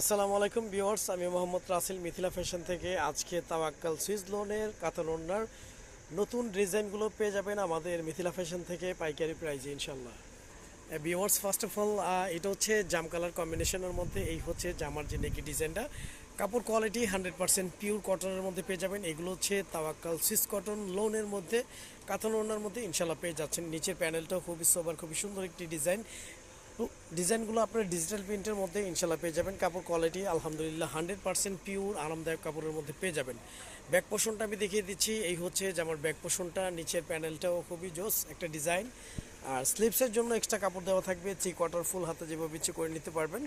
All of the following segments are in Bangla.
আসসালামু আলাইকুম ভিউয়ার্স, আমি মোহাম্মদ রাসেল মিথিলা ফ্যাশন থেকে। আজকে তাওয়াক্কাল সুইজ লোনের কাতার ওনার নতুন ডিজাইনগুলো পেয়ে যাবেন আমাদের মিথিলা ফ্যাশন থেকে পাইকারি প্রাইজে ইনশাল্লাহ ভিউয়ার্স ফার্স্ট অফ অল এটা হচ্ছে জাম কালার কম্বিনেশনের মধ্যে, এই হচ্ছে জামার যে নেকি ডিজাইনটা। কাপড় কোয়ালিটি হান্ড্রেড পার্সেন্ট পিওর কটনের মধ্যে পেয়ে যাবেন। এগুলো হচ্ছে তাওয়াক্কাল সুইস কটন লোনের মধ্যে, কাতান ওনার মধ্যে ইনশাল্লাহ পেয়ে যাচ্ছেন। নিচের প্যানেলটাও খুবই সোবার খুবই সুন্দর একটি ডিজাইন। ডিজাইনগুলো আপনার ডিজিটাল প্রিন্টের মধ্যে ইনশাল্লাহ পেয়ে যাবেন। কাপড় কোয়ালিটি আলহামদুলিল্লাহ হান্ড্রেড পার্সেন্ট পিওর আরামদায়ক কাপড়ের মধ্যে পেয়ে যাবেন। ব্যাক পোষণটা আমি দেখিয়ে দিচ্ছি। এই হচ্ছে যে আমার ব্যাক পোষণটা নিচের প্যানেলটাও খুবই জোস একটা ডিজাইন আর স্লিপসের জন্য এক্সট্রা কাপড় দেওয়া থাকবে। থ্রি কোয়ার্টার ফুল হাতে যেভাবে ইচ্ছে করে নিতে পারবেন।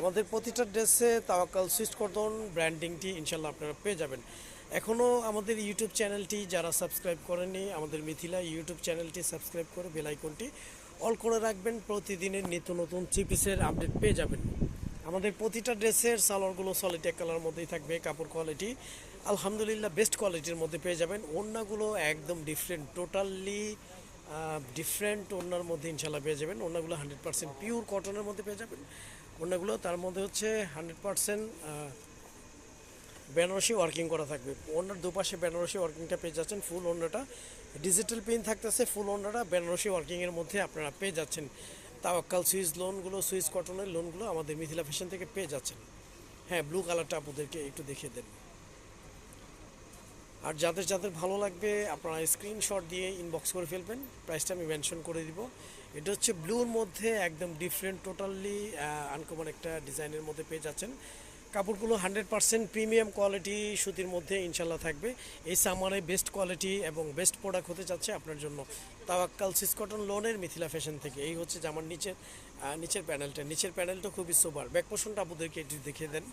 আমাদের প্রতিটা ড্রেসে তাওয়াক্কাল সুইচ কটন ব্র্যান্ডিংটি ইনশাল্লাহ আপনারা পেয়ে যাবেন। এখনও আমাদের ইউটিউব চ্যানেলটি যারা সাবস্ক্রাইব করেনি আমাদের মিথিলা ইউটিউব চ্যানেলটি সাবস্ক্রাইব করে বেল আইকনটি অল করে রাখবেন, প্রতিদিনের নিত্য নতুন থ্রি পিসের আপডেট পেয়ে যাবেন। আমাদের প্রতিটা ড্রেসের সালোয়ারগুলো সলিড এক কালার মধ্যেই থাকবে, কাপড় কোয়ালিটি আলহামদুলিল্লাহ বেস্ট কোয়ালিটির মধ্যে পেয়ে যাবেন। ওড়নাগুলো একদম ডিফারেন্ট টোটালি ডিফারেন্ট ওড়নার মধ্যে ইনশাল্লাহ পেয়ে যাবেন। ওড়নাগুলো হান্ড্রেড পার্সেন্ট পিওর কটনের মধ্যে পেয়ে যাবেন। ওড়নাগুলো তার মধ্যে হচ্ছে হান্ড্রেড পার্সেন্ট বেনারসি ওয়ার্কিং করা থাকবে। ওনার দুপাশে বেনারসি ওয়ার্কিংটা পেয়ে যাচ্ছেন ফুল ওনাটা। ডিজিটাল পেন থাকতেছে ফুল ওনাটা বেনারসি ওয়ার্কিংয়ের মধ্যে আপনারা পেয়ে যাচ্ছেন। তাওয়াক্কাল সুইচ লোনগুলো সুইচ কটনের লোনগুলো আমাদের মিথিলা ফ্যাশন থেকে পেয়ে যাচ্ছেন। হ্যাঁ ব্লু কালারটা আপনাদেরকে একটু দেখিয়ে দেন। আর যাদের যাদের ভালো লাগবে, আপনারা স্ক্রিনশট দিয়ে ইনবক্স করে ফেলবেন। প্রাইসটা আমি মেনশন করে দিব। এটা হচ্ছে ব্লুর মধ্যে একদম ডিফারেন্ট টোটালি আনকমন একটা ডিজাইনের মধ্যে পেয়ে যাচ্ছেন। কাপড়গুলো হান্ড্রেড পার্সেন্ট প্রিমিয়াম কোয়ালিটি সুতির মধ্যে ইনশাল্লাহ থাকবে। এই সামারে বেস্ট কোয়ালিটি এবং বেস্ট প্রোডাক্ট হতে যাচ্ছে আপনার জন্য তাওয়াক্কাল সিস কটন লোনের মিথিলা ফ্যাশন থেকে। এই হচ্ছে জামার নিচের নিচের প্যানেলটা নিচের প্যানেলটা খুবই সোবার ব্যাক পোষণটা আপনাদেরকে এটি দেখিয়ে দেন।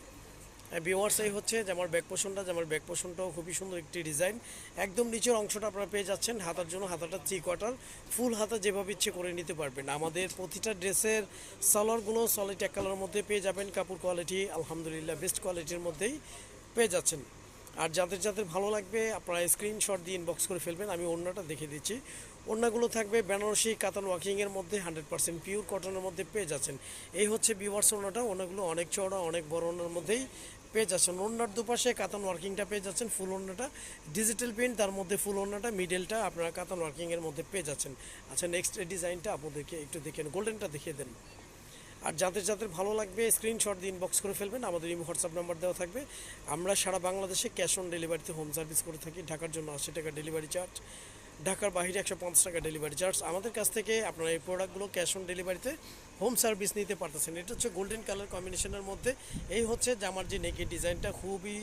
ভিওয়ার্স এই হচ্ছে যে আমার ব্যাক পোষণটা যে আমার ব্যাক পোষণটাও খুবই সুন্দর একটি ডিজাইন একদম নিচের অংশটা আপনারা পেয়ে যাচ্ছেন, হাতার জন্য হাতাটা থ্রি কোয়ার্টার ফুল হাতা যেভাবে ইচ্ছে করে নিতে পারবেন। আমাদের প্রতিটা ড্রেসের সালোয়ারগুলো সলিড এক কালারের মধ্যে পেয়ে যাবেন। কাপড় কোয়ালিটি আলহামদুলিল্লাহ বেস্ট কোয়ালিটির মধ্যেই পেয়ে যাচ্ছেন। আর যাদের যাদের ভালো লাগবে, আপনারা স্ক্রিনশট দিয়ে ইনবক্স করে ফেলবেন। আমি অন্যটা দেখে দিচ্ছি। ওড়নাগুলো থাকবে বেনারসি কাতান ওয়াকিংয়ের মধ্যে হান্ড্রেড পার্সেন্ট পিওর কটনের মধ্যে পেয়ে যাচ্ছেন। এই হচ্ছে বিভার্স ওড়নাটা ওড়নাগুলো অনেক চওড়া, অনেক বড় ওড়নার মধ্যেই পেয়ে যাচ্ছেন। ওড়নার দুপাশে কাতান ওয়ার্কিংটা পেয়ে যাচ্ছেন ফুল ওড়নাটা। ডিজিটাল প্রিন্ট, তার মধ্যে ফুল ওড়নাটা, মিডলটা আপনারা কাতান ওয়ার্কিংয়ের মধ্যে পেয়ে যাচ্ছেন। আচ্ছা নেক্সট ডিজাইনটা আপনাদেরকে একটু দেখেন গোল্ডেনটা দেখিয়ে দেন। আর যাদের যাদের ভালো লাগবে স্ক্রিনশট দিয়ে ইনবক্স করে ফেলবেন, আমাদের এই হোয়াটসঅ্যাপ নাম্বার দেওয়া থাকবে। আমরা সারা বাংলাদেশে ক্যাশ অন ডেলিভারিতে হোম সার্ভিস করে থাকি, ঢাকার জন্য আশি টাকা ডেলিভারি চার্জ ঢাকার বাইরে একশো পঞ্চাশ টাকা ডেলিভারি চার্জ আমাদের কাছ থেকে আপনারা এই প্রোডাক্টগুলো ক্যাশ অন ডেলিভারিতে হোম সার্ভিস নিতে পারতেছেন। এটা হচ্ছে গোল্ডেন কালার কম্বিনেশনের মধ্যে। এই হচ্ছে জামার যে নেকের ডিজাইনটা খুবই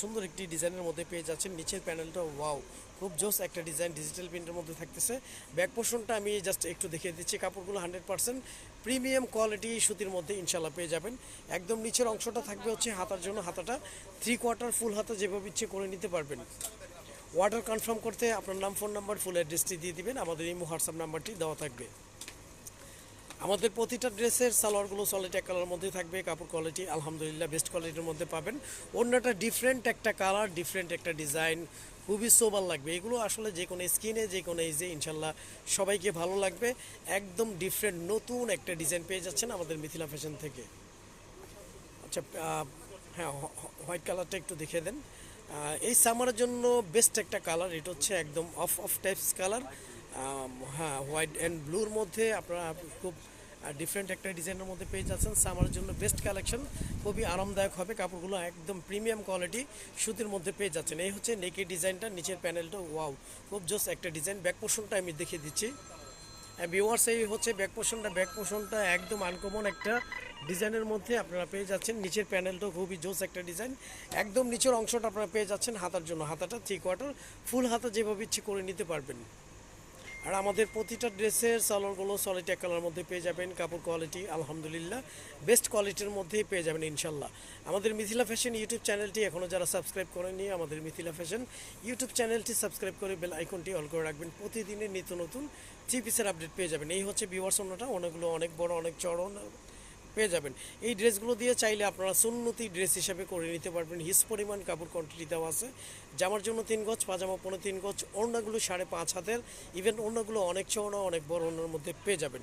সুন্দর একটি ডিজাইনের মধ্যে পেয়ে যাচ্ছেন। নিচের প্যানেলটা ওয়াও খুব জোস একটা ডিজাইন ডিজিটাল প্রিন্টের মধ্যে থাকতেছে। ব্যাক পোর্শনটা আমি জাস্ট একটু দেখিয়ে দিচ্ছি। কাপড়গুলো হান্ড্রেড পার্সেন্ট প্রিমিয়াম কোয়ালিটি সুতির মধ্যে ইনশাল্লাহ পেয়ে যাবেন। একদম নিচের অংশটা থাকবে হচ্ছে হাতার জন্য হাতাটা। থ্রি কোয়ার্টার ফুল হাতা যেভাবে ইচ্ছে করে নিতে পারবেন। অর্ডার কনফার্ম করতে আপনার নাম, ফোন নাম্বার ফুল অ্যাড্রেসটি দিয়ে দিবেন। আমাদের এই হোয়াটসঅ্যাপ নাম্বারটি দেওয়া থাকবে। আমাদের প্রতিটা ড্রেসের সালোয়ারগুলো সলিড এক কালার মধ্যে থাকবে। কাপড় কোয়ালিটি আলহামদুলিল্লাহ বেস্ট কোয়ালিটির মধ্যে পাবেন। অন্যটা ডিফারেন্ট একটা কালার ডিফারেন্ট একটা ডিজাইন খুবই সোবার লাগবে। এগুলো আসলে যে কোনো স্কিনে যে কোনো এই যে ইনশাল্লাহ সবাইকে ভালো লাগবে। একদম ডিফারেন্ট নতুন একটা ডিজাইন পেয়ে যাচ্ছেন আমাদের মিথিলা ফ্যাশন থেকে। আচ্ছা হ্যাঁ হোয়াইট কালারটা একটু দেখে দেন। এই সামারের জন্য বেস্ট একটা কালার এটা হচ্ছে একদম অফ অফ টাইপস কালার হ্যাঁ হোয়াইট অ্যান্ড ব্লুর মধ্যে আপনারা খুব ডিফারেন্ট একটা ডিজাইনের মধ্যে পেয়ে যাচ্ছেন। সামারের জন্য বেস্ট কালেকশন খুবই আরামদায়ক হবে। কাপড়গুলো একদম প্রিমিয়াম কোয়ালিটি সুতির মধ্যে পেয়ে যাচ্ছেন। এই হচ্ছে নেকের ডিজাইনটা নিচের প্যানেলটা ওয়াও খুব জোস একটা ডিজাইন ব্যাক পোর্শনটা আমি দেখিয়ে দিচ্ছি। ভিউয়ার্স এই হচ্ছে ব্যাক পোর্শনটা ব্যাক পোর্শনটা একদম আনকমন একটা ডিজাইনের মধ্যে আপনারা পেয়ে যাচ্ছেন। নিচের প্যানেলটাও খুবই জোস একটা ডিজাইন। একদম নিচের অংশটা আপনারা পেয়ে যাচ্ছেন হাতার জন্য। হাতাটা থ্রি কোয়ার্টার ফুল হাতা যেভাবে ইচ্ছে করে নিতে পারবেন। আর আমাদের প্রতিটা ড্রেসের সালোয়ারগুলো সলিড এক কালার মধ্যে পেয়ে যাবেন। কাপড় কোয়ালিটি আলহামদুলিল্লাহ বেস্ট কোয়ালিটির মধ্যেই পেয়ে যাবেন ইনশাল্লাহ। আমাদের মিথিলা ফ্যাশন ইউটিউব চ্যানেলটি এখনও যারা সাবস্ক্রাইব করেনি আমাদের মিথিলা ফ্যাশন ইউটিউব চ্যানেলটি সাবস্ক্রাইব করে বেল আইকনটি অল করে রাখবেন। প্রতিদিনের নিত্য নতুন থ্রি পিসের আপডেট পেয়ে যাবেন। এই হচ্ছে অন্যটা। অনেকগুলো অনেক বড়, অনেক চড়ন পেয়ে যাবেন। এই ড্রেসগুলো দিয়ে চাইলে আপনারা সুন্নতি ড্রেস হিসাবে করে নিতে পারবেন। হিস পরিমাণ কাপড় কোয়ান্টিটি দেওয়া আছে। জামার জন্য তিন গজ, পাজামা পনেরো তিন গজ, ওড়নাগুলো সাড়ে পাঁচ হাতের। ইভেন ওড়নাগুলো অনেক চওড়া অনেক বড় ওড়নার মধ্যে পেয়ে যাবেন।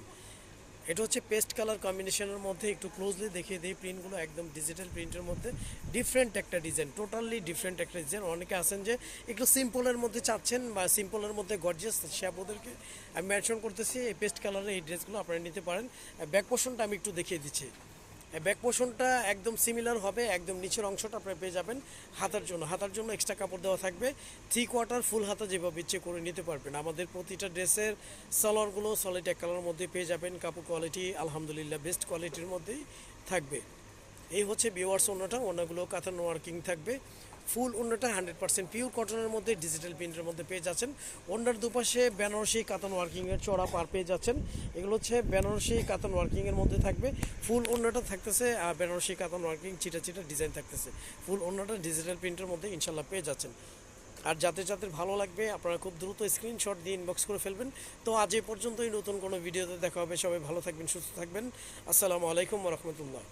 এটা হচ্ছে পেস্ট কালার কম্বিনেশনের মধ্যে একটু ক্লোজলি দেখিয়ে দিই প্রিন্টগুলো একদম ডিজিটাল প্রিন্টের মধ্যে। ডিফারেন্ট একটা ডিজাইন টোটালি ডিফারেন্ট একটা ডিজাইন অনেকে আছেন যে একটু সিম্পলের মধ্যে চাচ্ছেন বা সিম্পলের মধ্যে গর্জিয়াস সে আপনাদেরকে আমি মেনশন করতেছি, এই পেস্ট কালারের এই ড্রেসগুলো আপনারা নিতে পারেন। ব্যাক পোর্শনটা আমি একটু দেখিয়ে দিচ্ছি। ব্যাক পোষণটা একদম সিমিলার হবে, একদম নিচের অংশটা আপনি পেয়ে যাবেন হাতার জন্য। হাতার জন্য এক্সট্রা কাপড় দেওয়া থাকবে। থ্রি কোয়ার্টার ফুল হাতা যেভাবে ইচ্ছে করে নিতে পারবেন। আমাদের প্রতিটা ড্রেসের সালোয়ারগুলো সলিড এক কালারের মধ্যে পেয়ে যাবেন। কাপড় কোয়ালিটি আলহামদুলিল্লাহ বেস্ট কোয়ালিটির মধ্যেই থাকবে। এই হচ্ছে বিওয়ার্স অন্যটা। অন্যগুলো কাতান ওয়ার্কিং থাকবে। ফুল অন্যটা হান্ড্রেড পার্সেন্ট পিওর কটনের মধ্যে ডিজিটাল প্রিন্টের মধ্যে পেয়ে যাচ্ছেন। অন্যার দুপাশে বেনারসি কাতান ওয়ার্কিংয়ের চড়া পার পেয়ে যাচ্ছেন। এগুলো হচ্ছে বেনারসি কাতান ওয়ার্কিংয়ের মধ্যে থাকবে। ফুল অন্যটা থাকতেছে আর বেনারসি কাতান ওয়ার্কিং চিটা চিটা ডিজাইন থাকতেছে। ফুল অন্যটা ডিজিটাল প্রিন্টের মধ্যে ইনশাল্লাহ পেয়ে যাচ্ছেন। আর যাতে যাদের ভালো লাগবে, আপনারা খুব দ্রুত স্ক্রিনশট দিয়ে ইনবক্স করে ফেলবেন। তো আজ এ পর্যন্তই, নতুন কোনো ভিডিওতে দেখা হবে। সবাই ভালো থাকবেন, সুস্থ থাকবেন। আসসালামু আলাইকুম রহমতুল্লাহ।